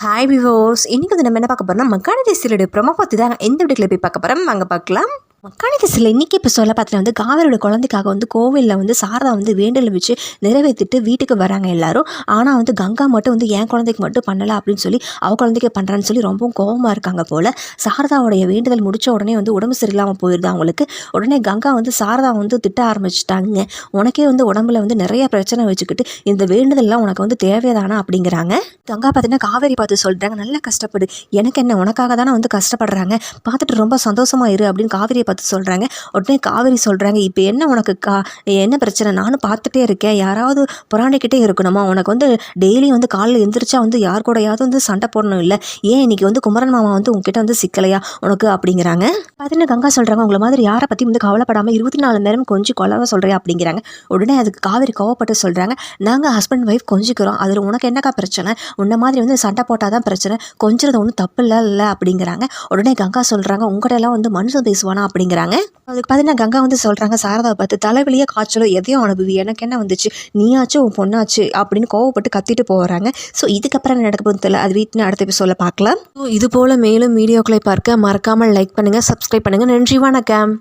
Hi விவோஸ் இன்னைக்கு வந்து நம்ம என்ன பார்க்க போகிறோம்னா மக்கான தேசியலோட ப்ரொமோ பார்த்து தான் எந்த வீட்டுக்குள்ள போய் பார்க்க போகிறோம் வாங்க பார்க்கலாம். மக்கான தேசியில் இன்னைக்கு இப்போ சொல்ல பார்த்தீங்கன்னா வந்து காவேரியோட குழந்தைக்காக வந்து கோவிலில் வந்து சாரதா வந்து வேண்டல் வச்சு நிறைவேற்றிட்டு வீட்டுக்கு வராங்க எல்லாரும். ஆனால் வந்து கங்கா மட்டும் வந்து என் குழந்தைக்கு மட்டும் பண்ணலை அப்படின்னு சொல்லி அவ குழந்தைக்கு பண்ணுறான்னு சொல்லி ரொம்பவும் கோவமாக இருக்காங்க போல். சாரதாவுடைய வேண்டுதல் முடிச்ச உடனே வந்து உடம்பு சரியில்லாமல் போயிடுது அவங்களுக்கு. உடனே கங்கா வந்து சாரதா வந்து திட்ட ஆரம்பிச்சிட்டாங்க. உனக்கே வந்து உடம்புல வந்து நிறைய பிரச்சனை வச்சுக்கிட்டு இந்த வேண்டுதல்லாம் உனக்கு வந்து தேவைதானா அப்படிங்கிறாங்க. கங்கா பார்த்தீங்கன்னா காவேரி பார்த்து சொல்கிறாங்க நல்லா கஷ்டப்படு. எனக்கு என்ன உனக்காக தானே வந்து கஷ்டப்படுறாங்க? பார்த்துட்டு ரொம்ப சந்தோஷமா இரு அப்படின்னு காவேரி பார்த்து சொல்கிறாங்க உடனே காவேரி சொல்கிறாங்க இப்போ என்ன உனக்கு கா என்ன பிரச்சனை? நானும் பார்த்துட்டே இருக்கேன். யாராவது புராணிக்கிட்டே இருக்கணுமா? உனக்கு வந்து டெய்லி வந்து காலையில் எந்திரிச்சா வந்து யார் கூடயாவது வந்து சண்டை போடணும் இல்லை? ஏன் இன்னைக்கு வந்து குமரன் மாமா வந்து உங்ககிட்ட வந்து சிக்கலையா? உனக்கு? அப்படிங்கிறாங்க. பார்த்தீங்கன்னா கங்கா சொல்கிறாங்க உங்களை மாதிரி யாரை பற்றி வந்து கவலைப்படாமல் இருபத்தி நாலு நேரம் கொஞ்சம் கொலவை சொல்கிறேன் அப்படிங்கிறாங்க. உடனே அதுக்கு காவேரி கோவப்பட்டு சொல்கிறாங்க நாங்கள் ஹஸ்பண்ட் ஒய்ஃப் கொஞ்சிக்கிறோம். அதில் உனக்கு என்னக்கா பிரச்சனை? உன்ன மாதிரி வந்து சண்டை போட்டால் தான் பிரச்சனை. கொஞ்சிறது ஒன்றும் தப்பு இல்லை இல்லை. அப்படிங்கிறாங்க. உடனே கங்கா சொல்கிறாங்க உங்கள்கிட்ட எல்லாம் வந்து மனுஷன் பேசுவானா? அப்படிங்கிறாங்க. அதுக்கு பார்த்தீங்கன்னா கங்கா வந்து சொல்கிறாங்க சாரதாவை பார்த்து தலைவலியே காய்ச்சலோ எதையும் அனுபவி. எனக்கு என்ன வந்துச்சு? நீயாச்சும் உன் பொண்ணாச்சு அப்படின்னு கோவப்பட்டு கத்திட்டு போகிறாங்க ஸோ இதுக்கப்புறம் என்ன நடக்க போகுது தெரியல. அது வீட்டில் அடுத்த எபிசோட பார்க்கலாம். ஸோ இது போல் மேலும் வீடியோக்களை பார்க்க மறக்காமல் லைக் பண்ணுங்கள் சப்ஸ்கிரைப் பண்ணுங்கள் நன்றி வணக்கம்.